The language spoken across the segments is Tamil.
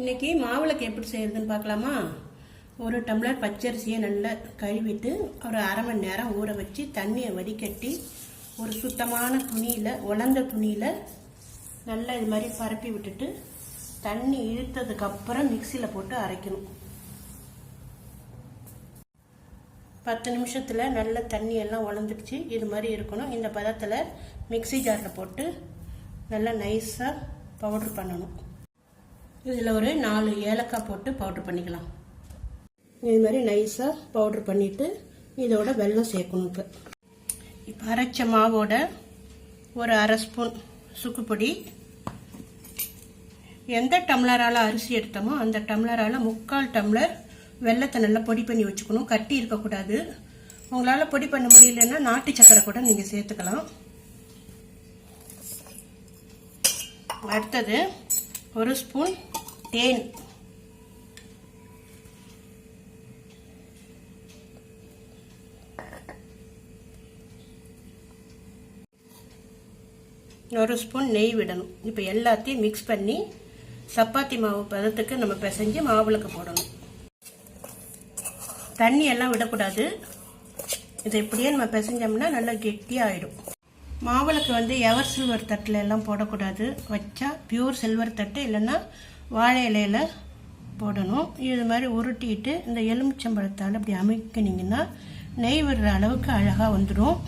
இன்னைக்கு மாவிளக்கு எப்படி செய்கிறதுன்னு பார்க்கலாமா? ஒரு டம்ளர் பச்சரிசியை நல்லா கழுவிட்டு ஒரு அரை மணி நேரம் ஊற வச்சு தண்ணியை வடிகட்டி ஒரு சுத்தமான துணியில் உலர்ந்த துணியில் நல்லா இது மாதிரி பரப்பி விட்டுட்டு தண்ணி இழுத்ததுக்கப்புறம் மிக்சியில் போட்டு அரைக்கணும். பத்து நிமிஷத்தில் நல்ல தண்ணியெல்லாம் உலர்ந்துடுச்சு. இது மாதிரி இருக்கணும். இந்த பதத்தில் மிக்ஸி ஜாரில் போட்டு நல்லா நைஸாக பவுட்ரு பண்ணணும். இதில் ஒரு நாலு ஏலக்காய் போட்டு பவுட்ரு பண்ணிக்கலாம். இது மாதிரி நைஸாக பவுட்ரு பண்ணிவிட்டு இதோட வெல்லம் சேர்க்கணும் இப்போ. இப்போ அரைச்ச மாவோட ஒரு அரை ஸ்பூன் சுக்குப்பொடி எந்த டம்ளரால் அரிசி எடுத்தோமோ அந்த டம்ளரால் முக்கால் டம்ளர் வெள்ளத்தை நல்லா பொடி பண்ணி வச்சுக்கணும். கட்டி இருக்கக்கூடாது. உங்களால் பொடி பண்ண முடியலன்னா நாட்டு சக்கரை கூட நீங்கள் சேர்த்துக்கலாம். அடுத்தது ஒரு ஸ்பூன் தேன் ஒரு ஸ்பூன் நெய் விடணும். இப்போ எல்லாத்தையும் மிக்ஸ் பண்ணி சப்பாத்தி மாவு பதத்துக்கு நம்ம பிசைஞ்சு மாவுளுக்கு போடணும். தண்ணி எல்லாம் விடக்கூடாது. இதை இப்படியே நம்ம பிசைஞ்சோம்னா நல்லா கெட்டியாக ஆகிடும் மாவிளக்கு வந்து எவர் சில்வர் தட்டில் எல்லாம் போடக்கூடாது. வச்சா பியூர் சில்வர் தட்டு இல்லைன்னா வாழை இலையில போடணும். இது மாதிரி உருட்டிட்டு இந்த எலுமிச்சம்பழத்தால் அப்படி அமைக்கினீங்கன்னா நெய் விடுற அளவுக்கு அழகாக வந்துடும்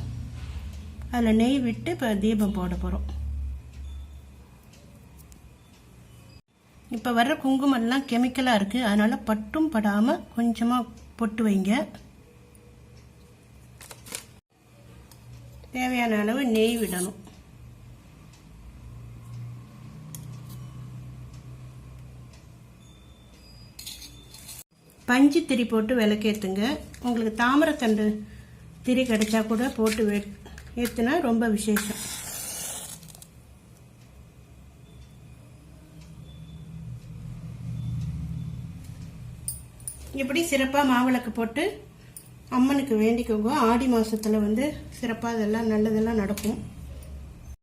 அதில் நெய் விட்டு இப்போ தீபம் போட போகிறோம் இப்போ வர்ற குங்குமம்லாம் கெமிக்கலாக இருக்குது அதனால் பட்டும் படாமல் கொஞ்சமாக பொட்டு வைங்க. தேவையான அளவு நெய் விடணும். பஞ்சு திரி போட்டு விளக்கேற்றுங்க உங்களுக்கு தாமரத்தண்டு திரி கிடைச்சா கூட போட்டு வே ஏற்றுனா ரொம்ப விசேஷம். இப்படி சிறப்பாக மாவிளக்கு போட்டு அம்மனுக்கு வேண்டிக்கோங்க. ஆடி மாதத்தில் வந்து சிறப்பாக இதெல்லாம் நல்லதெல்லாம் நடக்கும்.